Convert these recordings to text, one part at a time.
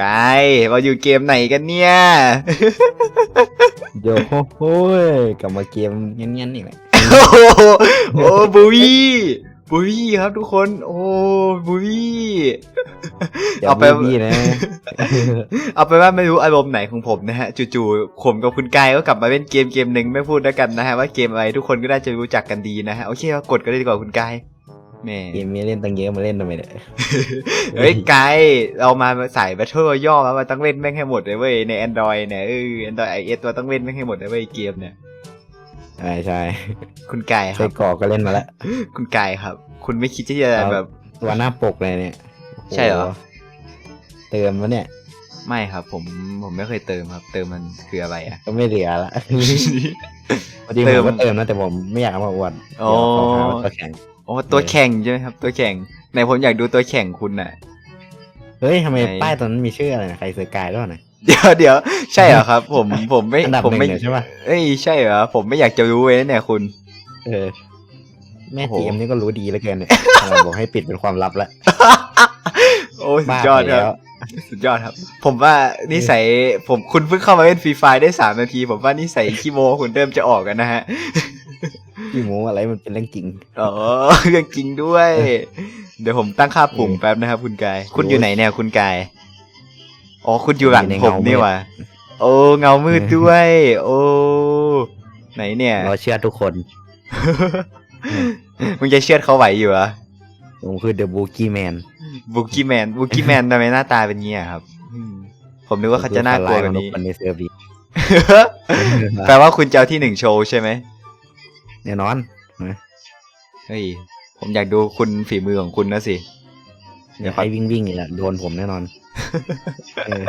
กายเราอยู่เกมไหนกันเนี่ย โยโฮ้ยกลับมาเกมเงี้ยๆอีกแล้วโอ้โหโอ้บุวี่บุวี่ครับทุกคน โอ้บุวี่อย่าเอาไป บูบี้นะ เอาไปนว่าไม่รู้อารมณ์ไหนของผมนะฮะจู่ๆผมกับคุณกายก็กลับมาเล่นเกมเกมหนึ่งไม่พูดแล้วกันนะฮะว่าเกมอะไรทุกคนก็น่าจะรู้จักกันดีนะฮะโอเคเรากดกันเลยดีกว่าคุณกาย แหม่เกมมีเล่นตั้งเยอะมาเล่นทำไมเนี่ยเฮ้ยกายเรามาใส่แบทเทิลย่อมามาต้องเล่นแม่งให้หมดเลยเว้ยใน Android เนี่ยเออ Android iOS ตัวต้องเล่นแม่งให้หมดเลยเว้ยเกมเนี่ย ใช่ใช่คุณกายคใส่รับ กรอกก็เล่นมาแล้วคุณกายครับ คุณไม่คิดที่จะครับแบบตัวหน้าปกเลยเนี่ยใช่เหรอ โโเติมวะเนี่ยไม่ครับ ผมผมไม่เคยเติมครับ เติมมันคืออะไรอะก็ไม่เหลือละจริงเติผมมก็เติมนะแต่ผมไม่อยากเอามาอวดอ๋อ เดี๋ยวเขาหาว่าตัวแข็ง โอ้ตัวแข่งใช่ไหมครับ ตัวแข่งไหนผมอยากดูตัวแข่งคุณน่ะ เฮ้ยทำไมไหน ป้ายตอนนั้นมีชื่ออะไรนะใครเสือกายด้วยนะ เดี๋ยวเดี๋ยวใช่เหรอครับ ผมผมไม่อันดับผมหนึ่งไม่เนี่ยใช่ปะ เอ้ยใช่เหรอผมไม่อยากจะรู้เว้ยเนี่ยคุณ เออ แม่โอ้โหจีเอ็มนี่ก็รู้ดีเหลือเกินเนี่ยขนาดบอกให้ปิดเป็นความลับแล้วโอ้ยสุบ้าดยอดไปครัแล้บว สุดยอดครับ ผมว่านิสัยผมคุณเพิ่งเข้ามาเล่นฟรีไฟได้สามนาที ผมว่านิสัยขี้โมคุณเริ่มจะออกกันนะฮะ พี่หมูอะไรมันเป็นเรื่องจริง อ๋อเรื่องจริงด้วย เดี๋ยวผมตั้งค่าปุ่มแป๊บนะครับ คุณกาย คุณอยู่ไหนเนี่ยคุณกาย อ๋อคุณอยู่หลังอยู่ในผมเงามืดนี่หว่าโอ้เงามืดด้วย โอ้ไหนเนี่ยเราเชื่อทุกคนมึงจะเชื่อดเขาไหวอยู่เหรอผมคือเดอะบูกี้แมนบุกกี้แมนบุกกี้แมนทำไมหน้าตาเป็นเงี้ยครับอืมผมนึกว่าเขาจะน่ากลัวกว่านี้คนในเซิร์ฟดีแปลว่าคุณจะเอาที่หนึ่งโชว์ใช่ไหม แน่นอนเฮ้ยผมอยากดูคุณฝีมือของคุณนะสิ เดี๋ยวใครวิ่งวิ่งนี่แหละโดนผมแน่นอนเออ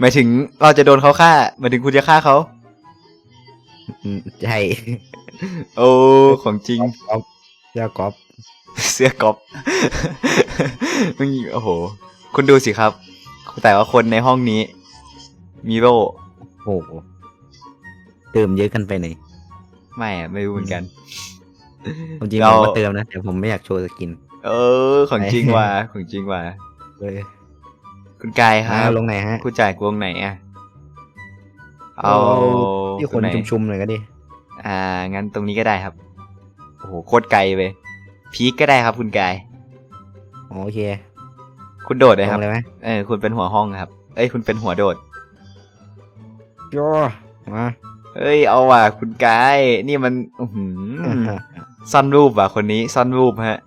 หมายถึงเราจะโดนเขาฆ่าหมายถึงคุณจะฆ่าเขาอืมใช่โอ้ของจริงก๊อฟเจ้ากอฟเสื้อกอบมึงโอ้โห คุณดูสิครับ แต่ว่าคนในห้องนี้ มีโรโอ้โหเติมเยอะกันไปไหนอย ไม่อะไม่รู้เหมือนกัน ผมจริงเราผมก็เติมนะแต่ผมไม่อยากโชว์สกิน เออ ของจริงว่ะของจริงว่ะเลยคุณกายครัมาบลงไหนฮะผู้จ่ายกวงไหนอะเอาที่คตรนงไหนชุมๆหน่อยก็ดิอ่า งั้นตรงนี้ก็ได้ครับโอ้โหโคตรไกลไปพีคก็ได้ครับคุณกาย อ๋อโอเคคุณโดดเลยลครับ งเลยไหมเออคุณเป็นหัวห้องครับ เอ้ยคุณเป็นหัวโดด โยมา เอ้ยเอาว่ะคุณกาย นี่มันอื้อหือซ่อนรูปว่ะคนนี้ซ่อนรูปฮะ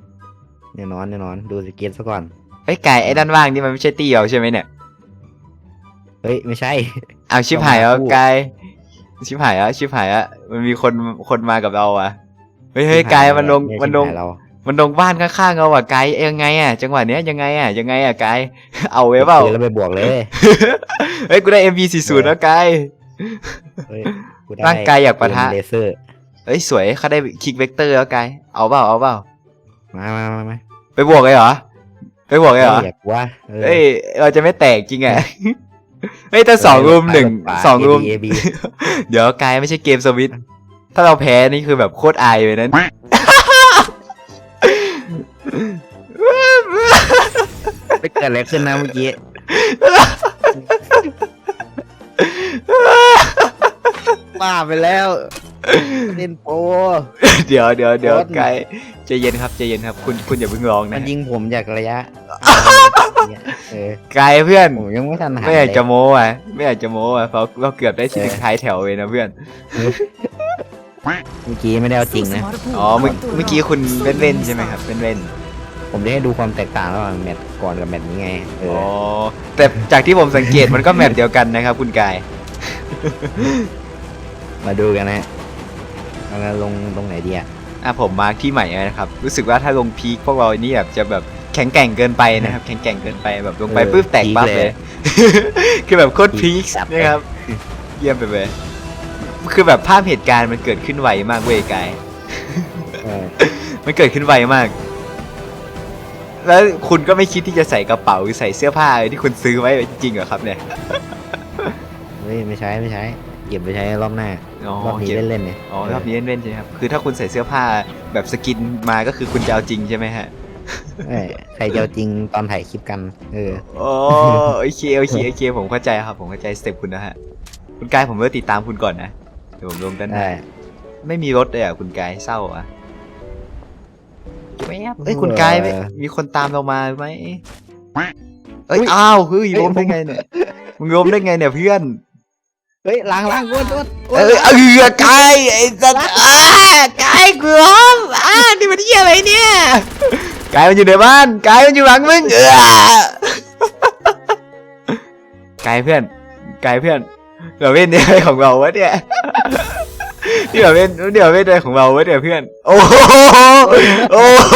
แน่นอนแน่นอน ดูสเก็ตซะก่อน เฮ้ยกายไอ้ด้านว่างนี่มันไม่ใช่ตีเราใช่ไหมเนี่ย เฮ้ย ไม่ใช่ เอาชิบหายแล้วต้องมาคู่กายชิบหายแล้วชิบหายแล้วมันมีคนคนมากับเราอะเฮ้ยเฮ้ยกายมันลงไใช่มันลงเรามันลงบ้านข้างๆเราอะกายยังไงอะจังหวะเนี้ยยังไงอะยังไงอะกายเอาไว้เปล่าแล้วไปบวกเลยเฮ้ยกูได้ MV40 แล้วกายเฮ้ย กูได้ร่างกายอยากปะทะปืนเลเซอร์เฮ้ยสวยเขาได้คิกเวกเตอร์แล้วกายเอาเปล่าเอาเปล่ามามามามาไปบวกเลยเหรอ ไปบวกเลยเหรออยากว่าเฮ้ยเราจะไม่แตกจริงอะเฮ้ยแต่สองรูมหนึ่งสองรูมเอบีเดี๋ยวกายไม่ใช่เกมสวิตช์ถ้าเราแพ้นี่คือแบบโคตรอายเลยนั้นไปเกิดอะไรขึ้นนะเมื่อกี้ บ้าไปแล้วเล่นโปรเดี๋ยวเดี๋ยวเดี๋ยวโคตรกายใจเย็นครับใจเย็นครับ คุณคุณอย่าเพิ่งร้องมันะนยิงผมจากระยะ เออกายเพื่อนผมยังไม่ทันหาไม่อยากจะเลยโม้อะไม่อยากจะโม้อะเพราะเราเกือบได้ที่หนึ่งท้ายแถวเลยนะเพื่อน เมื่อกี้ไม่ได้เอาจริงนะ อ๋อเมื่อเมื่อกี้คุณเล่นเล่นๆใช่ไหมครับเล่นเล่นผมจะให้ดูความแตกต่างระหว่างแมตช์ก่อนกับแมตช์นี้ไง เอๆอ๋ออแต่จากที่ผมสังเกตมันก็แมปเดียวกันนะครับ คุณกาย มาดูกันนะเอางั้นลงตรงไหนดีอะอะผมมาร์คที่ใหม่นะครับ รู้สึกว่าถ้าลงพีคพวกเรานี่แบบจะแบบแข็งแกร่งเกินไปนะครับ แข็งแกร่งเกินไปแบบลงไปเออปุ๊บแตกพีคปั๊บเลยเลย คือแบบโคตรพีคจัดเลยนะครับ เยี่ยมไปเลยคือแบบภาพเหตุการณ์มันเกิดขึ้นไวมากเว้ยกายเออมันเกิดขึ้นไวมาก แล้วคุณก็ไม่คิดที่จะใส่กระเป๋าหรือใส่เสื้อผ้าที่คุณซื้อไว้จริงเหรอครับเนี่ยเฮ้ยไม่ใช้ไม่ใช้ เก็บไปใช้รอบหน้า อ๋อรอบนี้เก็บเล่นๆเนี่ยอ๋อรอบนี้เล่นๆใช่ไหมครับ คือถ้าคุณใส่เสื้อผ้าแบบสกินมาก็คือคุณจะเอาจริงใช่ไหมฮะ เอ้ยใครจะเอาจริงตอนถ่ายคลิปกัน เออโอ้โอเคโอเคโอเคผมเข้าใจครับ ผมเข้าใจสเต็ปคุณนะฮะ คุณกายผมเริ่มติดตามคุณก่อนนะ เดี๋ยวผมลงด้านหน้าได้ ไม่มีรถเลยอะคุณกายเศร้าอะแว๊บเอ้ยคุณกายไม่มีคนตามเรามาไหมเอ้ยอ้าวเฮ้ยล้มได้ไงเนี่ยมึงล้มได้ไงเนี่ยเพื่อน เฮ้ยล้างล้างอ้วนอ้วนอ้วเอนอเออกายไอ้สัตว์อ้ากายกูล้มอ้านี่มันเหี้ยอะไรเนี่ยกายมันอยู่ในบ้านกายมันอยู่หลังมึงเออกายเพื่อนกายเพื่อนเราเล่นเนี่ยอะไรของเราวะเนี่ยที่เราเล่นเดี๋ยวเล่นอะไรของเราวะเนี่ยเพื่อน โอ้โหโอ้โห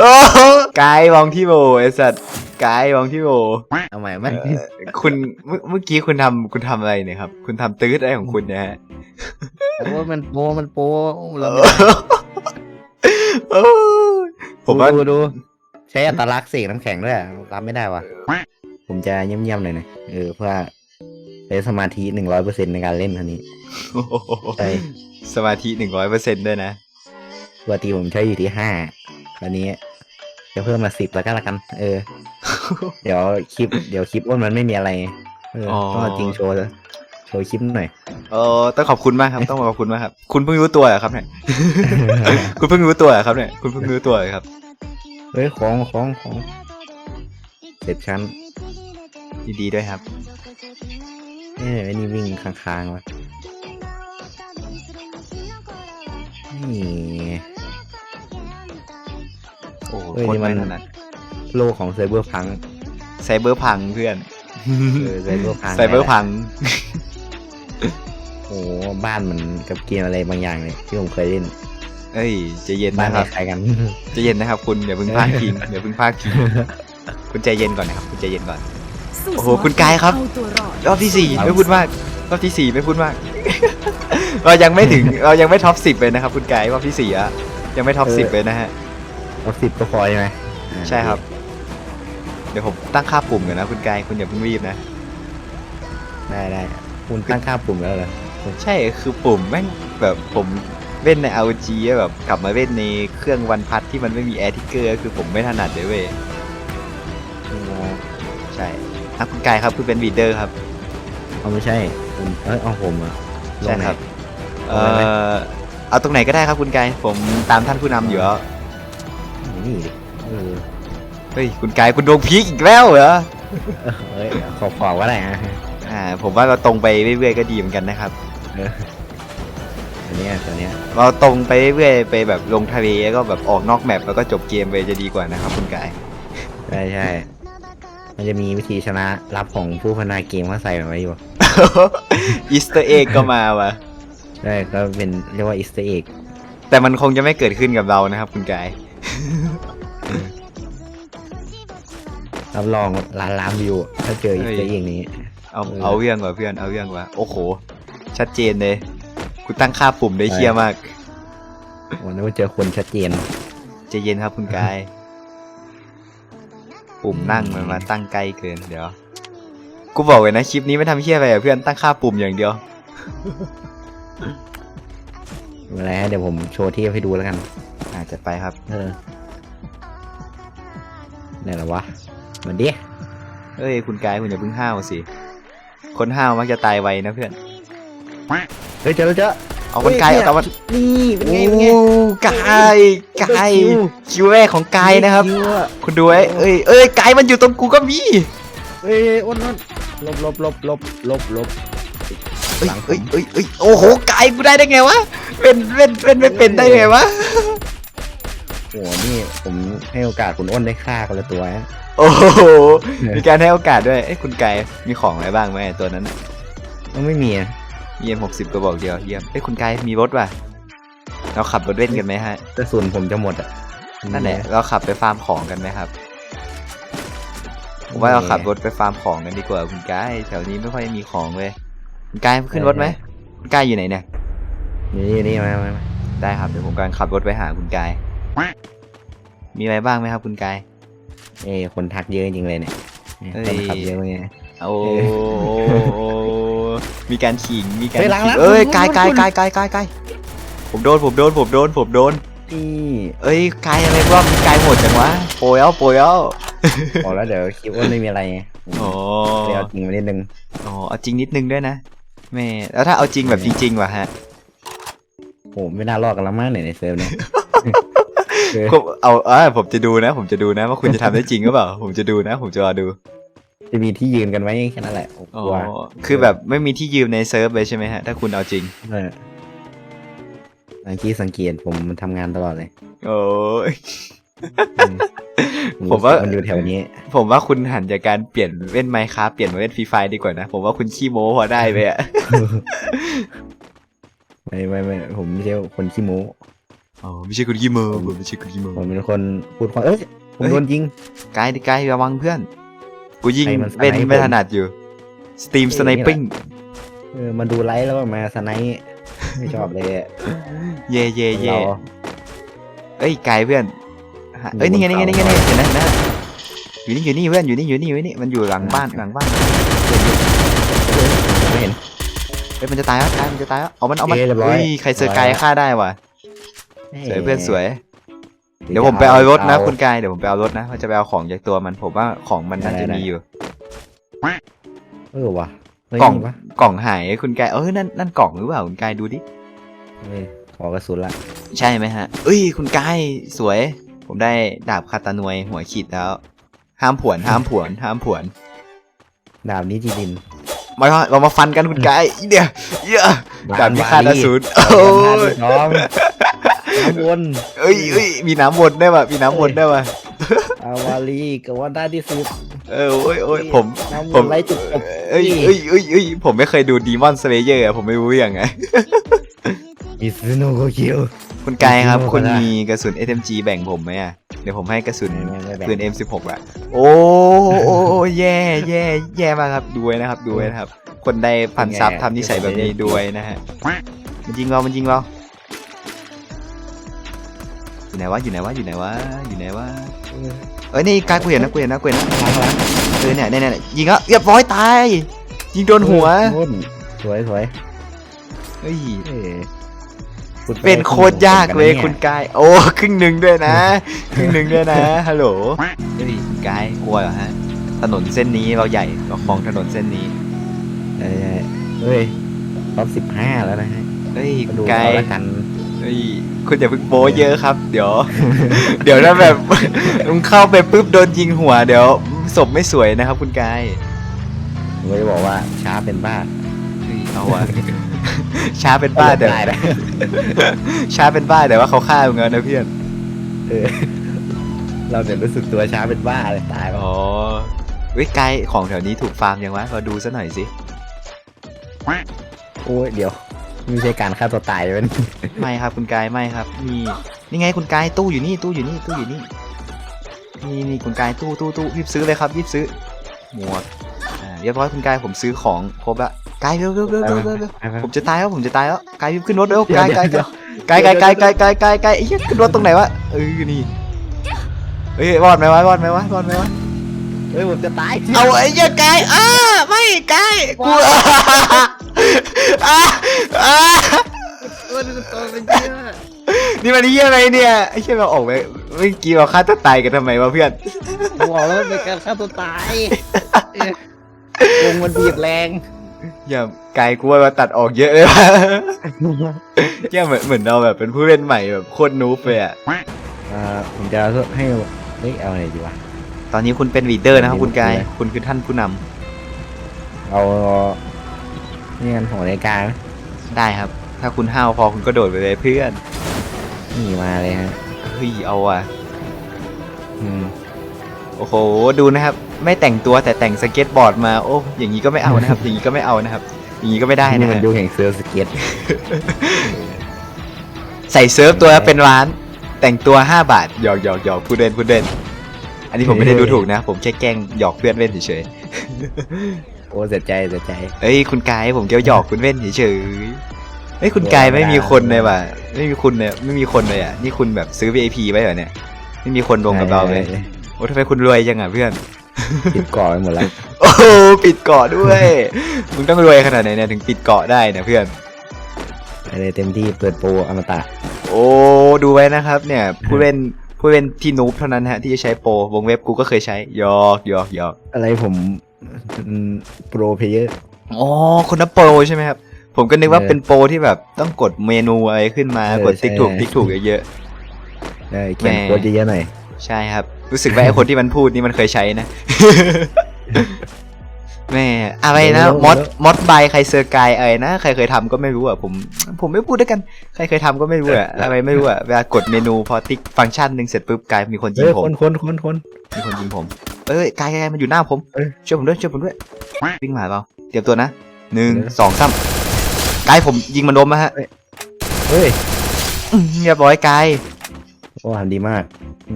โอ้โหกายมองที่โบไอ้สัตว์ กายมองที่โบเอาใหม่ไหมเอ่อคุณเมื่อเมื่อกี้คุณทำคุณทำอะไรเนี่ยครับ คุณทำตื้ออะไรของคุณเนี่ยฮะโอ้ยมันโปมันโปเราโอ้ยผมว่าดูดูใช้อัตลักษณ์เสกน้ำแข็งด้วยอะรับไม่ได้วะผมจะเยี่ยมๆหน่อยนะเออเพื่อใช้สมาธิหนึ่งร้อยเปอร์เซ็นในการเล่นคันนี้ใช่สมาธิหนึ่งร้อยเปอร์เซ็นต์ด้วยนะปกติผมใช้อยู่ที่ห้าคราวนี้ จะเพิ่มมาสิบแล้วก็แล้วกัน เออ เดี๋ยวคลิป เดี๋ยวคลิปอ้วนมันไม่มีอะไรเอออ๋อต้องเอาจริงโชว์โชว์คลิปหน่อย เออต้องขอบคุณมากครับ ต้องขอบคุณมากครับ คุณเพิ่งรู้ตัวเหรอครับเนี่ย คุณเพิ่งรู้ตัวเหรอครับเนี่ย คุณเพิ่งรู้ตัวเหรอครับ เฮ้ยของของของเจ็ดชั้น ยินดีด้วยครับ เอ้ยไอ้นี่วิ่งค้างๆวะนี่ โอ้โหเฮ้ยโคตนี่รมันไม่ถนัดโลกของไซเบอร์พังไซเบอร์พังเพื่อน เออไซเบอร์พังไซเบอร์พัง โอ้โหบ้านมันกับเกมอะไรบางอย่างเลยที่ผมเคยเล่นเอ้ยใจเย็นบ้านนะครับคล้ายๆกัน ใจเย็นนะครับ คุณอย่าเพิ่งพลาดพิงอย่าเพิ่งพลาดพิงคุณใจเย็นก่อนนะครับคุณใจเย็นก่อน โอ้โหคุณกายครับเอาตัวรอดรอบที่สี่ไม่พูดมากรอบที่สี่ไม่พูดมาก เรายังไม่ถึงเรายังไม่ท็อปสิบเลยนะครับ คุณไกด์รอบที่สี่อะยังไม่ท็อปเออสิบเลยนะฮะ เอาสิบก็พอใช่ไหมอ่าใช่ครับ เดี๋ยวผมตั้งค่าปุ่มกันนะคุณไกด์คุณอย่าเพิ่งรีบนะ ได้ได้คุณตั้งค่าปุ่มแล้วเหรอใช่คือปุ่มแม่งแบบผมเล่นใน ROG อะแบบกลับมาเล่นในเครื่องวันพัดที่มันไม่มีแอร์ทิกเกอร์คือผมไม่ถนัดเลยเว้ยอ๋อใช่อะคุณไกด์ครับคุณเป็นวีเดอร์ครับ เอาไม่ใช่คุณเอ้ยเอาผมอะลงใช่ไหน ครับ เอเอาไว้ไหม อเอาตรงไหนก็ได้ครับคุณไกด์ผมตามท่านผู้นำอยู่แล้ว นี่ดิเออเฮ้ยคุณไกด์คุณโดนพีกอีกแล้วเหรอเอ้ยขอบขอบก็ได้นะอ่าผมว่าเราตรงไปเรื่อยๆก็ดีเหมือนกันนะครับ เออตัวเนี้ยตัวเนี้ยเราตรงไปเรื่อยๆไปแบบลงทะเลแล้วก็แบบออกนอกแมปแล้วก็จบเกมไปจะดีกว่านะครับ คุณกายใช่ใช่มันจะมีวิธีชนะรับของผู้พัฒนาเกมเขาใส่ไว้อยู่อีสเตอร์เอ็กก็มาว่ะใช่ก็เป็นเรียกว่าอีสเตอร์เอ็กแต่มันคงจะไม่เกิดขึ้นกับเรานะครับ คุณกาย รับรองล้านล้านวิว ถ้าเจออีสเตอร์เอ็กนี้ เอาเออ เอาเรื่องว่ะเพื่อนเอาเรื่องว่ะโอ้โห ชัดเจนเลยคุณตั้งค่าปุ่มได้เคี้ยมากวันนี้ว่าเจอคนชัดเจน ใจเย็นครับคุณกาย ปุ่มนั่งมันมาตั้งใกล้เกินเดี๋ยวกูบอกเลยนะคลิปนี้ไม่ทำเคี้ยอะไรอะเพื่อนตั้งค่าปุ่มอย่างเดียว เวลาเดี๋ยวผมโชว์เทียบให้ดูแล้วกัน อาจจะไปครับ เออไหนละวะเหมือนดิเอ้ย คุณกายคุณอย่าเพิ่งห้าวสิ คนห้าวมักจะตายไวนะเพื่อน เฮ้ยเจอแล้วเจอเอาคนกายเอาตะวันนี่เป็นไงเป็นไงโอ้กายกายคิวคิวแรกของกายนะครับคิวอะคุณดูไว้เอ้ยเอ้ยกายมันอยู่ตรงกูก็มีเอ้ยอ้วนอ้วนลบลบลบลบลบลบ เอ้ยหลังผมเอ้ยเอ้ยเอ้ยโอ้โหกายกูได้ได้ไงวะเป็นเป็นเป็นเป็นเป็นได้ไงวะโอ้โหนี่ผมให้โอกาสคุณอ้นได้ฆ่าคนละตัวนะโอ้โหมีการให้โอกาสด้วยเอ้ยคุณกายมีของอะไรบ้างไหมตัวนั้นมันไม่มีอะเยี่ยมหกสิบกระบอกเดียวเยี่ยมเอ้ยคุณกายมีรถว่ะเราขับรถเล่นกันไหมฮะกระสุนผมจะหมดอะนั่นแหละเราขับไปฟาร์มของกันไหมครับผมว่าเราขับรถไปฟาร์มของกันดีกว่าคุณกายแถวนี้ไม่ค่อยมีของเลยคุณ กายขึ้นรถไหมคุณกายอยู่ไหนเนี่ย นี่นี่มามามาได้ครับเดี๋ยวผมกำลังขับรถไปหาคุณกาย มีอะไรบ้างไหมครับ คุณกาย เอ้ยคนทักเยอะจริงๆเลยเนี่ยเนี่ยเอ้ย คนขับเยอะมากเนี่ยโอ้มีการขิง มีการเฮ้ยหลังขิงหลังเอ้ยหลังกายหลังกายกายกายกายกายผมโดน ผมโดน ผมโดน ผมโดน นี่เอ้ยกายอะไรบ้างกายโหดจังวะ โปรยเอาโปรยเอาบอกแล้วเดี๋ยวคลิปอ้นไม่มีอะไรไงโอ้เดี๋ยวเอาจริงมานิดนึงโอ้เอาจริงนิดนึงด้วยนะ แม่แล้วถ้าเอาจริงแบบจริงๆวะฮะโอ้ไม่น่ารอดกันละมั้งเนี่ยในเซิร์ฟเนี่ยเออผมเอาเออผมจะดูนะ ผมจะดูนะ ว่าคุณจะทำได้จริงหรือเปล่า ผมจะดูนะ ผมจะรอดูจะมีที่ยืนกันไหมแค่นั้นแหละผมอ๋กอลัวคือแบบไม่มีที่ยืมในเซิร์ฟเลยใช่ไหมฮะ ถ้าคุณเอาจริง เออเมื่อกี้สังเกตผมมันทำงานตลอดเลย โอ้ยอืม ผมว่านอยู่แถวนี้ ผมว่าคุณหันจากการเปลี่ยนเล่นไมค์ครับเปลี่ยนมาเล่นฟรีไฟดีกว่านะ ผมว่าคุณขี้โม้พอได้ไปอะไม่ไม่ไม่ผมไม่ใช่คนขี้โม้อ๋อไม่ใช่คุณขี้โม้ผมไม่ใช่คุณขี้โม้ผมเป็นคนพูดความเอ้ยผมเฮ้ยโดนยิงกายดิกายระวังเพื่อน กูยิงใครมันสไนป์เล่นไม่ผมถนัดอยู่สตรีมเอ้ยสไนปิ้งเออมาดูไลฟ์แล้วก็มาสไนป์ไม่ชอบเลยอะเย่เย่เย่เราเอ้ยกายเพื่อนหาอยู่ เอ้ยนี่ไงนี่ไงนี่ไงบนเขาเห็นไหมเห็นไหมอยู่นี่อยู่นี่เพื่อนอยู่นี่อยู่นี่อยู่นี่มันอยู่หลังบ้านหลังบ้านไม่เห็นเฮ้ยมันจะตายแล้วกายมันจะตายแล้วเอามันเอามันเอ้ยเรียบร้อยเฮ้ยใครเซอร์กายเรียบร้อยฆ่าได้ว่ะสวยเพื่อนสวย เดี๋ยวผมไปเอารถนะคุณกายเดี๋ยวผมไปเอารถนะว่าจะไปเอาของจากตัวมันผมว่าของมันน่าจะมีอยู่เออว่ะเฮ้ยกล่องมีปะกล่องหายคุณกายเอ้ยนั่นนั่นกล่องหรือเปล่าคุณกายดูดิเฮ้ยขอกระสุนละใช่ไหมฮะเอ้ยคุณกายสวย ผมได้ดาบคาตานวยหัวขีดแล้ว ห้ามผวนห้ามผวน ห้ามผวน ดาบนี้จีดิน มาเรามาฟันกันคุณกายอีเดียวเยอะดาบพิฆาตอสูรโอ้โอ้ยยน้องน้ำวนเอ้ยเอ้ยมีน้ำวนได้ป่ะมีน้ำวนได้ป่ะอาวาลีกับว่าได้ที่สุดเออโอ้ยโอ้ยผมน้ำวผมนไล่จุดจบเอ้ยเอ้ยเอ้ยเอ้ยผมไม่เคยดูดีมอนสเลเยอร์ผมไม่รู้ยังไงมิสโนโกคิว คุณกายครับจริงๆคุณก็ได้มีกระสุน SMG แบ่งผมไหมอะ เดี๋ยวผมให้กระสุนไม่ไม่แบ่งปืน M16 อะ โอ้โอ้แย่แย่แย่มากครับดูไว้นะครับดูไว้นะครับ คนใดพันซับทำนิสัยแบบนี้ด้วยนะฮะ มันยิงเรา มันยิงเราอยู่ไหนวะ อยู่ไหนวะ อยู่ไหนวะ อยู่ไหนวะ เอ้ยนี่กายกูเห็นนะกูเห็นนะกูเห็นนะล้างล้างเออเนี่ยเนี่ยเนี่ยยิงแล้วเรียบร้อยตาย ยิงโดนหัวโอ้ยสวยสวยเฮ้ย เอ้ยพูดไเป็นโคตรยากเลยนี่คุณกาย โอ้ครึ่งหนึ่งด้วยนะ ครึ่งหนึ่งด้วยนะฮัลโหลเฮ้ยคุณกายกลัวเหรอฮะ ถนนเส้นนี้เราใหญ่เราครองถนนเส้นนี้เอ้ยเฮ้ยท็อปสิบห้าแล้วนะฮะเฮ้ยมาคุณดูกายเอาละกันเฮ้ยคุณอย่าเพิ่งโบะเยอะครับ เดี๋ยว เดี๋ยวถ้าแบบมึงเข้าไปปุ๊บโดนยิงหัว เดี๋ยวศพไม่สวยนะครับ คุณกายผมก็จะบอกว่าช้าเป็นบ้าเฮ้ยเอาอะ ช้าเป็นบ้าแต่ได้นะช้าเป็นบ้าแต่ว่าเขาฆ่ามึงแล้วนะเพื่อนเออเราเนี่ยรู้สึกตัวช้าเป็นบ้าเลยตายแล้วอ๋อเฮ้ยไกลของแถวนี้ถูกฟาร์มยังวะเราดูซะหน่อยสิโอ้ยเดี๋ยวไม่ใช่การฆ่าตัวตายเป็นไม่ครับคุณกายไม่ครับนี่นี่ไงคุณกายตู้อยู่นี่ตู้อยู่นี่ตู้อยู่นี่นี่นี่คุณกายตู้ตู้ตู้รีบซื้อเลยครับรีบซื้อหมวกอ่าเรียบร้อยคุณกายผมซื้อของครบละ กายเร็วเร็วเร็วเร็วเร็วเร็วผมจะตายแล้วผมจะตายแล้วกายรีบขึ้นรถเร็วเดี๋ยวกายกายเดี๋ยวกายกายกายกายกายกายกายไอ้เหี้ยขึ้นรถตรงไหนวะเออนี่เฮ้ยรอดไหมวะรอดไหมวะรอดไหมวะเฮ้ยผมจะตายเอาไอ้เหี้ยกายอ้าไม่กายกูอ้าอ้าเออตัวเป็นเยอะนี่มันเหี้ยอะไรเนี่ยไอ้เหี้ยเราออกไปเมื่อกี้เราฆ่าตัวตายกันทำไมวะเพื่อนบอกแล้วมันเป็นการฆ่าตัวตายเออวงมันบีบแรง อย่าไกลกูว่าเราตัดออกเยอะเลยวะเหี้ยเหมือนเหมือนเราแบบเป็นผู้เล่นใหม่แบบโคตรนูบเลยอะอ่าผมจะให้เฮ้ยเอาไหนดีวะตอนนี้คุณเป็นลีดเดอร์นะครับคุณกายเลยคุณคือท่านผู้นำเอานี่กันหัวในกลางได้ครับ ถ้าคุณห้าวพอคุณก็โดดไปเลยเพื่อนนี่มาเลยฮะเฮ้ยเอาอะอืมโอ้โหดูนะครับ ไม่แต่งตัวแต่แต่งสเก็ตบอร์ดมาโอ้อย่างนี้ก็ไม่เอานะครับ อย่างนี้ก็ไม่เอานะครับ อย่างนี้ก็ไม่ได้นี่นะมันฮะดูแห่งเสือสเก็ต ใส่เซิร์ฟตัวละเป็นล้าน แต่งตัว 5 บาทหยอกหยอกหยอกพูดเล่นพูดเล่น อันนี้ผมไม่ได้ดูถูกนะ ผมแค่แกล้งหยอกเพื่อนเล่นเฉยโอ้เสียใจเสียใจ ๆเอ้ยคุณกายผมแค่หยอกคุณเล่นเฉยๆเอ้ยคุณกายไม่มีคนเลยว่ะไม่มีคุณเลยไม่มีคนเลยอะนี่คุณแบบซื้อ VIP ไว้เหรอเนี่ยไม่มีคนลงกับเราเลยโอ้ทำไมคุณรวยจังอะเพื่อน ติดเกาะไปหมดแล้วโอ้โหปิดเกาะด้วย มึงต้องรวยขนาดไหนเนี่ยถึงปิดเกาะได้เนี่ยเพื่อน อะไรเต็มที่เปิดโปรอมตะโอ้อ้ดูไว้นะครับ เนี่ยผู้เล่นผู้เล่นที่นูบเท่านั้นฮะที่จะใช้โปรวงเว็บกูก็เคยใช้หยอกหยอกหยอกอะไรผมโปรเพเยอร์อ๋อคนนั้นโปรใช่ไหมครับ ผมก็นึกว่าเออเป็นโปรที่แบบต้องกดเมนูอะไรขึ้นมาเออกดติ๊กถูกใช่ติ๊กถูกเยอะได้เขียนแหมโค้ดเยอะๆหน่อยๆใช่ครับ รู้สึกว่าไอ้คนที่มันพูดนี่มันเคยใช้นะ แม่อะไรนะมอดมอดบายใครเซอร์กายอะไรนะใครเคยทำก็ไม่รู้อะผม ผมไม่พูดด้วยกัน ใครเคยทำก็ไม่รู้อะอะไรไม่รู้อะเวลากดเมนูพอติ๊กฟังก์ชันหนึ่งเสร็จปุ๊บกลายมีคนยิเฮ้งยผมคนคนคนคนมีคนยิงผม เอ้ยกายกายมันอยู่หน้าผมเอ้ยช่วยผมด้วยช่วยผมด้วยวิ่งมาหาเราเตรียมตัวนะหนึ่งเดี๋ยวสองสามกายผมยิงมันล้มนะฮะเฮ้ยอื้อเรียบร้อยกายโอ้ทำดีมาก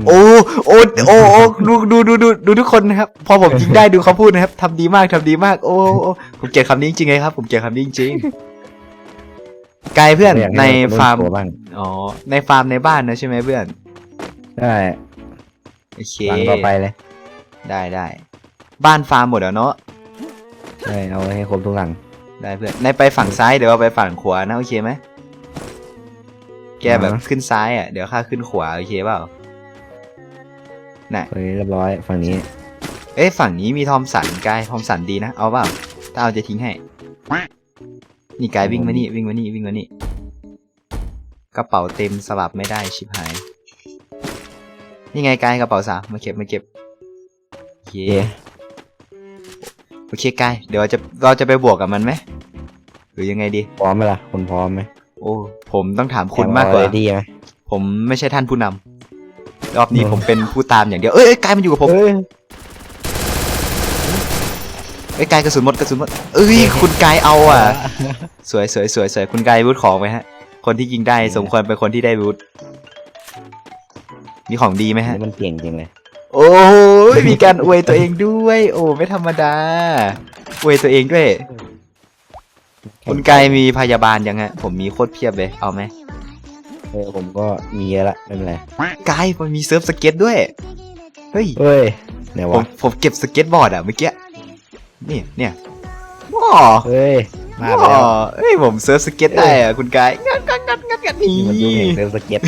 โอ้โอ้โอ้โอ้ดูดูดูดูดูทุกคนนะครับ พอผมยิงได้ดูเขาพูดนะครับทำดีมากทำดีมาก โอ้โอ้ผมเกลียดคำนี้จริงๆเลยครับ ผมเกลียดคำนี้จริงๆกายเพื่อนอยากในให้คนฟาร์มโชว์บ้างอ๋อในฟาร์มในบ้านนะใช่ไหมเพื่อนได้โอเคหลังต่อไปเลยได้ได้บ้านฟาร์มหมดแล้วเนาะใช่เอาให้ครบทุกหลังได้เพื่อนในไปฝั่งซ้ายเดี๋ยวเราไปฝั่งขวานะโอเคไหมแกแบบอ่าขึ้นซ้ายอะเดี๋ยวข้าขึ้นขวาโอเคเปล่า น่ะตรงนี้เรียบร้อยฝั่งนี้ เอ้ยฝั่งนี้มีทอมสันกายทอมสันดีนะ เอาเปล่าถ้าเอาจะทิ้งให้ นี่กายวิ่งมานี่วิ่งมานี่วิ่งมานี่ กระเป๋าเต็มสลับไม่ได้ชิบหาย นี่ไงกายกระเป๋าสามมาเก็บมาเก็บโอเคโอเคโอเคกายเดี๋ยวเราจะเราจะไปบวกกับมันไหมหรือยังไงดีพร้อมไหมล่ะคนพร้อมไหมโอ้ผมต้องถามคุณมากกว่าดีไหมผมไม่ใช่ท่านผู้นำ รอบนี้ผมเป็นผู้ตามอย่างเดียวเอ้ยเอ้ยกายมันอยู่กับผมเฮ้ยเอ้ยกายกระสุนหมดกระสุนหมดเอ้ยคุณกายเอาอะ สวยสวยสวยสวยคุณกายรูทของไหมฮะ คนที่ยิงได้สมควรเป็นคนที่ได้รูทมีของดีไหมฮะ นี่มันเก่งจริงเลยโอ้ยมีการอวยตัวเองด้วย โอ้ไม่ธรรมดาอวยตัวเองด้วย คุณกายมีพยาบาลยังฮะ ผมมีโคตรเพียบเลย เอาไหม เออผมก็มีเยอะละไม่เป็นไรกายมันมีเซิร์ฟสเก็ตด้วย เฮ้ย เฮ้ยเดี๋ยวผมวะผมเก็บสเก็ตบอร์ดอะเมื่อกี้ นี่เนี่ยว้าเฮ้ยมาไปว้าแล้วเฮ้ยผมเซิร์ฟสเก็ตได้อะคุณกาย งัดงัดงัดงัดงัดนี่นี่มันดูเห็นเซิร์ฟสเก็ต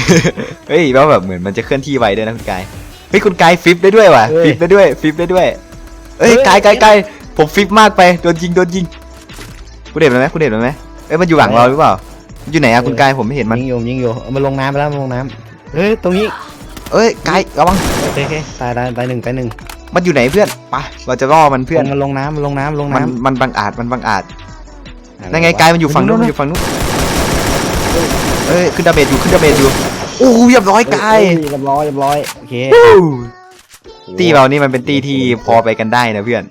เฮ้ยแล้วแบบเหมือนมันจะเคลื่อนที่ไวด้วยนะคุณกาย เฮ้ยคุณกายฟลิปได้ด้วยว่ะเฮ้ยฟลิปได้ด้วยฟลิปได้ด้วย เฮ้ยเฮ้ย กายกายกายผมฟลิปมากไปโดนยิงโดนยิงคุณเห็นมันไหมคุณเห็นมันไหมเอ้ยมันอยู่หลังเราหรือเปล่ามัน อยู่ไหนอะคุณกายผมไม่เห็นมัน ยิงอยู่ยิงอยู่เอามันลงน้ำไปแล้วมันลงน้ำเฮ้ยตรงนี้เอ้ยกายระวัง โอเคโอเคตายตายตายหนึ่งตายหนึ่งมันอยู่ไหนเพื่อนไปเราจะล่อมันเพื่อนมันลงน้ำมันลงน้ำลงมันน้ำมันบังอาจมันบังอาจอะนั่นไงกายมันอยู่ฝั่งนู้นมันอยู่ฝั่งนู้นเอ้ยขึ้นดาเมจอยู่ขึ้นดาเมจอยู่โอ้เรียบร้อยกายเฮ้เรียบร้อยเรียบร้อยโอเคตีเรานี่มันเป็นตีที่พอไปกันได้นะเพื่อน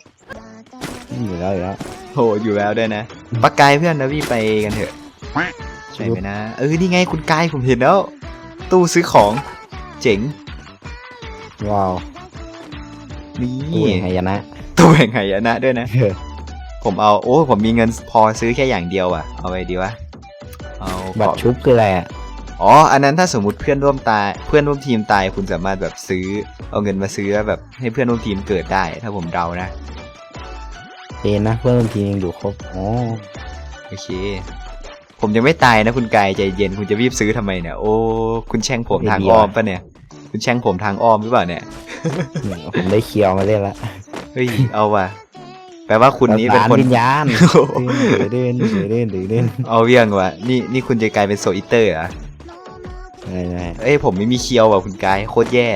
อยู่แล้วอยู่แล้วโหอยู่แล้วด้วยนะปักกายเพื่อนนะพี่ไปกันเถอะ ใช่ไหมนะ เออ นี่ไงคุณกายผมเห็นแล้ว ตู้ซื้อของเจ๋ง ว้าวนี่ตู้แห่งหายนะตู้แห่งไหายนะด้วยนะเออผมเอา โอ้ ผมมีเงินพอซื้อแค่อย่างเดียวอะเอาไปดีวะ เอาบัตรชุบคืออะไรอะอ๋อ อันนั้นถ้าสมมติเพื่อนร่วมตาย เพื่อนร่วมทีมตาย คุณสามารถแบบซื้อ เอาเงินมาซื้อแล้วแบบให้เพื่อนร่วมทีมเกิดได้ ถ้าผมเดานะเป็นนะเพื่อนร่วมทีมยังอยู่ครบ อ๋อ โอเค ผมยังไม่ตายนะคุณกายใจเย็นคุณจะรีบซื้อทำไมเนี่ยโอ้คุณแช่งผมทางอ้อมปะเนี่ย คุณแช่งผมทางอ้อมหรือเปล่าเนี่ยเนี่ยผมได้เคียวมาเล่นละเฮ้ยเอาว่ะแปลว่าคุณนี้เป็นประคนสาวิญญาณเดินเดินเดินเดินเดินเอาเรื่องว่ะนี่นี่คุณจะกลายเป็นโซอิเตอร์เหรอะใช่ใช่เอ้ยผมไม่มีเคียวว่ะคุณกายโคตรแย่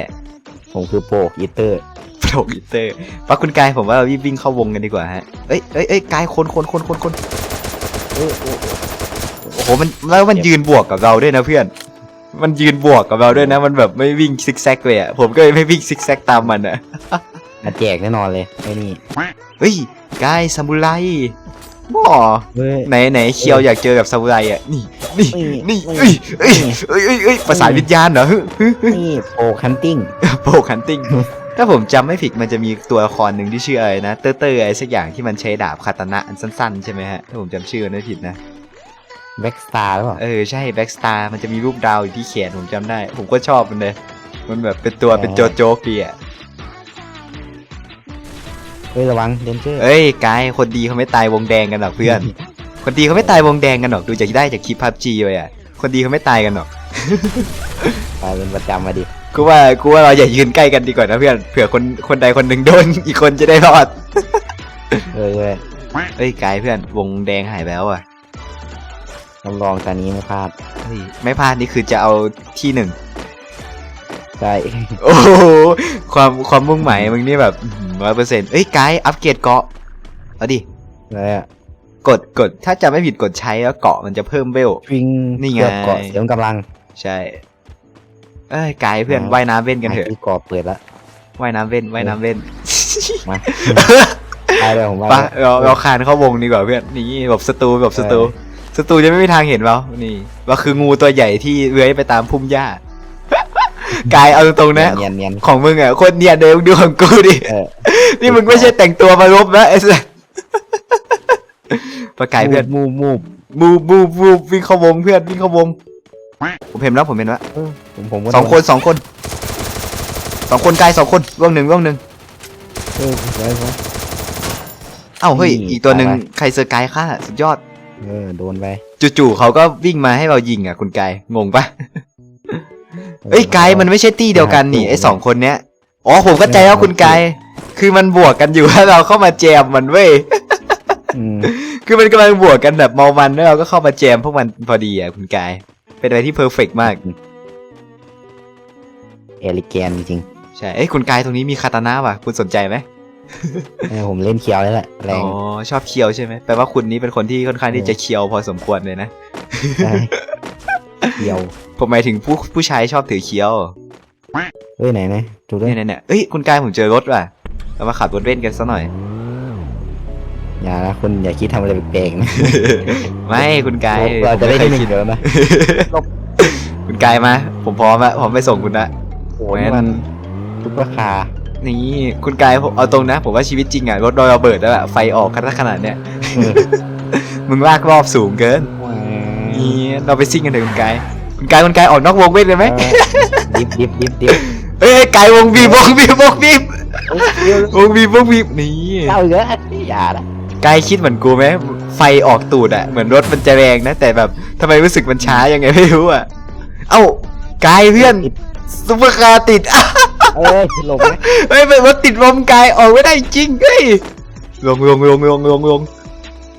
ผมคือโปกอีเตอร์โปรอิเตอร์ปะคุณกายผมว่าเรารีบวิ่งเข้าวงกันดีกว่าฮะเอ้ยเอ้ยเอ้ยกายคนคนคนคนคนโอ้ โหมันแล้วมันยืนบวกกับเราด้วยนะเพื่อน มันยืนบวกกับเราด้วยนะ มันแบบไม่วิ่งซิกแซกเลยอะผมก็เลยไม่วิ่งซิกแซกตามมันอะมาแจกแน่นอนเลยไอ้นี่เฮ้ยกายซามูไรบ่เฮ้ยไหนไหนเคียวอยากเจอกับซามูไรอะนี่นี่นี่นี่นี่เอ้ยเอ้ยเอ้ยเอ้ยเอ้ยภาษาวิญญาณเหรอฮึฮึฮึนี่โปกฮันติ้งโปกฮันติงถ้าผมจำไม่ผิดมันจะมีตัวละครหนึ่งที่ชื่ออะไรนะ เตอร์เตอร์อะไรสักอย่างที่มันใช้ดาบคาตานะอันสั้นๆใช่ไหมฮะถ้าผมจำชื่อไม่ผิดนะ แบ็กสตาร์หรือเปล่า เออใช่แบ็กสตาร์มันจะมีรูปดาวอยู่ที่แขนผมจำได้ ผมก็ชอบมันเลย มันแบบเป็นตัวเป็นโจโจ๊กดีอะ เฮ้ยระวังเดนเจอร์เอ้ยกายคนดีเขาไม่ตายวงแดงกันหรอกเพื่อน คนดีเขาไม่ตายวงแดงกันหรอกดูจากได้จากคลิปพับจีเลยอะ คนดีเขาไม่ตายกันหรอกกลายเป็นประจำมาดิ กูว่ากูว่าเราอย่ายืนใกล้กันดีกว่านะเพื่อนเผื่อคนคนใดคนหนึ่งโดน อีกคนจะได้รอดเอ้ยเอ้ยเอ้ยกายเพื่อนวงแดงหายไปแล้วอะ ลำลองตอนนี้ไม่พลาดเฮ้ยไม่พลาดนี่คือจะเอาที่หนึ่งใช่โอ้โหความความมุ่งหมายมึงนี่แบบร้อยเปอร์เซ็นต์เอ้ยกายอัปเกรดเกาะเอาดิเลยอะกดกดถ้าจะไม่ผิดกดใช้แล้วเกาะมันจะเพิ่มเวลวิ่งนี่ไงเกือบเกาะเสียงกำลัง ใช่ เอ้ยกายเพื่อนอ๋อว่ายน้ำเว้นกันเถอะที่เกาะเปิดแล้วว่ายน้ำเว้นว่ายน้ำเว้นมาไปเลยผมว่าปะเราเราคานเข้าวงดีกว่าเพื่อนนี่แบบสตูแบบสตู สตูจะไม่มีทางเห็นเรานี่ว่าคืองูตัวใหญ่ที่เลื้อยไปตามพุ่มหญ้า กายเอาตรงๆนะเนียนเนียน ของมึงอะโคนเนียนเลยมึงดูของกูดิๆเออนี่มึงไม่ใช่แต่งตัวมารบนะไอ้สัสประกายเพื่อนมูมูบบูบบูบบูบวิ่งเข้าวงเพื่อนวิ่งเข้าวง ผมเห็นแล้วผมเห็นแล้วเออผมผมก็สองคนสองคนสองคนกายสองคนร่วงหนึ่งร่วงหนึ่งเออไว้ไว้ เอ้าเฮ้ยนี่อีกตัวหนึ่งไปใครเซอร์กายฆ่าสุดยอด เออโดนไปจู่ๆเขาก็วิ่งมาให้เรายิงอะคุณกายงงปะเอ้ยกายมันไม่ใช่ตี้เดียวกันนี่ไอ้สองคนเนี้ยอ๋อผมเข้าใจแล้วคุณกายคือมันบวกกันอยู่แล้วเราเข้ามาแจมมันเว้ยอืมคือมันกำลังบวกกันแบบเมามันแล้วเราก็เข้ามาแจมพวกมันพอดีอะคุณกาย เป็นอะไรที่เพอร์เฟกมากเอลิแกนจริงใช่เอ้ยคุณกายตรงนี้มีคาตานะว่ะ คุณสนใจไหมๆ เออผมเล่นเคียวแล้วแหละแรอ๋งอชอบเคียวใช่ไหมแปลว่าคุณนี้เป็นคนที่ค่อนข้างที่จะเคียวพอสมควรเลยนะใช่เคียวผมหมายถึงผู้ผู้ชายชอบถือเคียวเฮ้ยไหนไหนดูด้วยเนี่ยเนี่ยเนี่ยเอ้ยคุณกายผมเจอรถว่ะเรามาขับรถเล่นกันซะหน่อย อย่านะคุณอย่าคิดทำอะไรแปลกๆนะไม่คุณกายเราจะได้ผมที่หม่คนึ่งเดี๋ยวนะคุณกายมา ผมพร้อมอะผมไปส่งคุณละ โอ้ยมันทุกราคา นี่คุณกายผมเอาตรงนะ ผมว่าชีวิตจริงอะรถโดนระเบิดแล้วอะไฟออกขนาดขนาดเนี้ยเออมึงลากรอบสูงเกินนี่เราไปซิ่งกันเถอะคุณกายคุณกายคุณกายออกนอกวงเว้นเลยไหมดิฟดิฟดิฟดิฟเอ้ยกายวงบีบวงบีบวงบีบวงบีบวงบีบนี่เอาอีกแล้วอย่าละกายคิดเหมือนกูไหมไฟออกตูดอะเหมือนรถมันจะแรงนะ แต่แบบทำไมรู้สึกมันช้ายังไงไม่รู้อะเอ้ากายเพื่อนซุปเปอร์คาร์ติดอะ เอ้ยหลบไหมเฮ้ยเป็นรถติดลมกายออกไม่ได้จริงเฮ้ยลงลงลงลงลงลง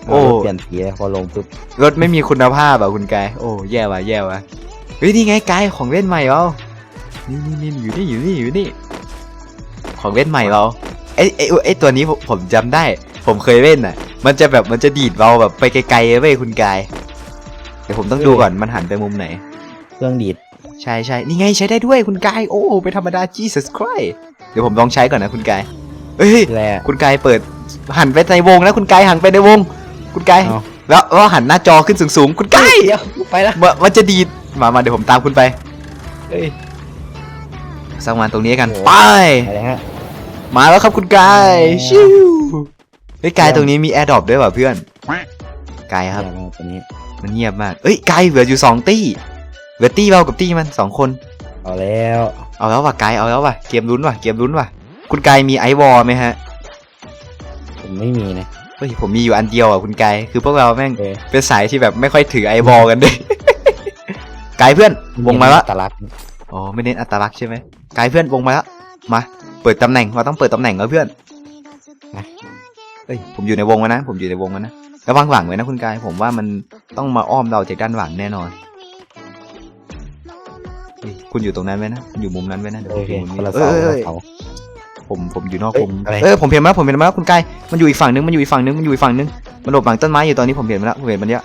โอ้เปลี่ยนสีเลยพอลงปุ๊บรถไม่มีคุณภาพอะคุณกายโอ้แย่ว่ะแย่ว่ะเฮ้ยนี่ไงกายของเล่นใหม่เรานี่นี่นี่อยู่นี่อยู่นี่อยู่นี่ของเล่นใหม่เราไอไอไอตัวนี้ผมผมจำได้ ผมเคยเล่นอะ มันจะแบบมันจะดีดเราแบบไปไกลๆเว้ยคุณกาย เดี๋ยวผมต้องดูก่อนมันหันไปมุมไหน เครื่องดีด ใช่ใช่นี่ไงใช้ได้ด้วยคุณกาย โอ้เป็นธรรมดา Jesus Christ เดี๋ยวผมลองใช้ก่อนนะคุณกายเฮ้ยแหละคุณกายเปิดหันไปในวงนะคุณกายหันไปในวง คุณกายเอา แล้วแล้วหันหน้าจอขึ้นสูงๆคุณกายเดี๋ยวไปละมันมันจะดีดมามาเดี๋ยวผมตามคุณไปเฮ้ยสักวันตรงนี้กันโอ้ไป อะไรฮะ มาแล้วครับคุณกายอ๋อชิวเฮ้ยกายตรงนี้มีแอร์ดรอปด้วยว่ะเพื่อนกายครับเดี๋ยวมาตัวนี้มันเงียบมากเอ้ยกายเหลืออยู่สองตี้ เหลือตี้เรากับตี้มันสองคน เอาแล้ว เอาแล้วว่ะกายเอาแล้วว่ะเกมลุ้นว่ะเกมลุ้นว่ะ คุณกายมีไอวอลไหมฮะ ผมไม่มีนะ เฮ้ยผมมีอยู่อันเดียวอะคุณกายคือพวกเราแม่งเออ เป็นสายที่แบบไม่ค่อยถือไอวอลกันด้วยกายเพื่อนวงมาละ ตลักอ๋อไม่เน้นอัตลักษณ์ใช่ไหมกายเพื่อนวงมาแล้วมา เปิดตำแหน่งเราต้องเปิดตำแหน่งแล้วเพื่อนเฮ้ยผมอยู่ในวงแล้วนะ ผมอยู่ในวงแล้วนะระวังหลังไว้นะคุณกายผมว่ามันต้องมาอ้อมเราจากด้านหลังแน่นอนเฮ้ย คุณอยู่ตรงนั้นไว้นะคุณอยู่มุมนั้นไว้นะเดี๋ยวโอผมเคอยู่มุมคนละนี้เสาเอ้ยคนเอ้ละยเสา ผมผมอยู่นอกเอ้ยวงอะไร เออผมเห็นมาแล้วผมเห็นมาแล้วคุณกายมันอยู่อีกฝั่งนึงมันอยู่อีกฝั่งนึงมันอยู่อีกฝั่งนึงมันหลบหลังต้นไม้อยู่ตอนนี้ผมเห็นมาแล้วผมเห็นมันเยอะ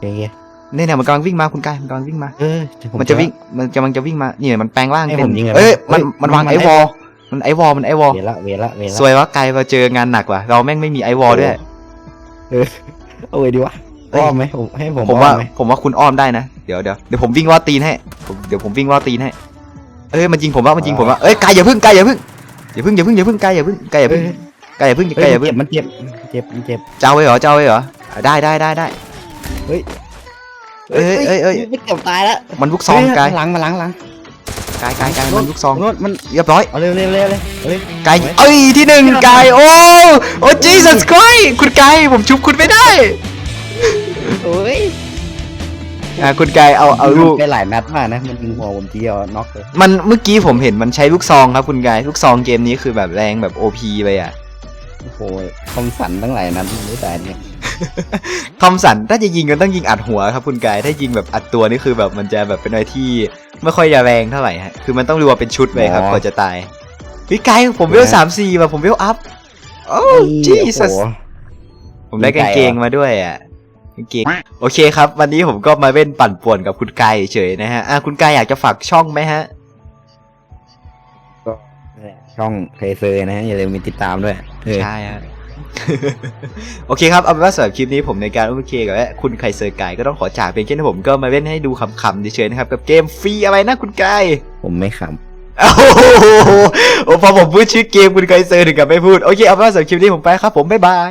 โอเคเนี่ยเนี่ยมันกำลังวิ่งมาคุณกายมันกำลังวิ่งมา เออมันจะวิ่งมันกำลังจะวิ่งมาเนี่ยมันแปลงร่างให้เป็ผมนยิงเลยเอ้ยไหมมันเฮ้ยมันวางมันไอไอ้ วอลมันไอวอลมันไอวอลเวละเวละเวละสวยวะไกลมาเจองานหนักว่ะเราแม่งไม่มีไอวอลด้วย เอาไว้ดีวะเอ้ย อ้อมไหมผมให้ผมผมว่าอ้อไหมผมว่าคุณอ้อมได้นะ เดี๋ยวเดี๋ยวเดี๋ยวผมวิ่งว่าดตีนให้ผมเดี๋ยวผมวิ่งว่าดตีนให้เอ้ยมันยิงผมว่ามันยิงผมว่าเอ้ยกายอย่าพึ่งกายอย่าพึ่งอย่าพึ่งอย่าพึ่งอย่าพึ่งกายอย่าพึ่งกายอย่าพึ่งกายอย่าพึ่งเฮ้กายยอย่าพึ่งมันเจ็บมันเจ็บมันเจ็บมันเจ็บเจ้าไว้เหรอเจ้าไว้เหรออะได้ได้ได้ได้เฮ้ยเอ้ยเอ้ยเอ้ยไม่เกือบตายแล้วมันลูกซองกายหลังมาหลังหลังกายกายกายมันลูกซองโน้ตมันเรียบร้อยเอาเร็วเร็วเร็วเลยเฮ้ยกายเอ้ยที่หนึ่งกายโอ้โอ้ Jesus Christ คุณกายผมชุบคุณไม่ได้โอ้ย อะคุณกายเอาเอาลูกไปหลายนัดมากนะ มันยิงหัวผมทีเดียวน็อกเลยมันเมื่อกี้ผมเห็นมันใช้ลูกซองครับคุณกายลูกซองเกมนี้คือแบบแรงแบบโอพีไปอะโอ้โหคอมสันตั้งหลายนัดไม่ตายเนี่ยคอมสันถ้าจะยิงก็ต้องยิงอัดหัวครับคุณกายถ้ายิงแบบอัดตัวนี่คือแบบมันจะแบบเป็นอะไรที่ไม่ค่อยจะแรงเท่าไหร่ฮะคือมันต้องรัวเป็นชุดไปครับกว่าจะตายพี่กายผมเวลสามสี่แบบผมเวลอัพโอ้จีสัสโอ้โหผมได้กางเกงมาด้วยอะกาง เกงโอเคครับ วันนี้ผมก็มาเล่นปั่นป่วนกับคุณกายเฉยๆนะฮะอะคุณกายอยากจะฝากช่องไหมฮะ ช่องเทเซอร์นะฮะอย่าลืมมีติดตามด้วยเออใช่ฮะ โอเคครับ เอาเป็นว่าสำหรับคลิปนี้ผมในการโอเคกับและคุณไคเซอร์กายก็ต้องขอจากเป็นแค่นี้ผมก็มาเล่นให้ดูคำๆเฉยๆนะครับ กับเกมฟรีอะไรนะคุณกายผมไม่ขโอ้โหโอ้พอผมพูดชื่อเกมคุณไคเซอร์ถึงกับไม่พูด โอเค เอาเป็นว่าสำหรับคลิปนี้ผมไปครับผม บ๊ายบาย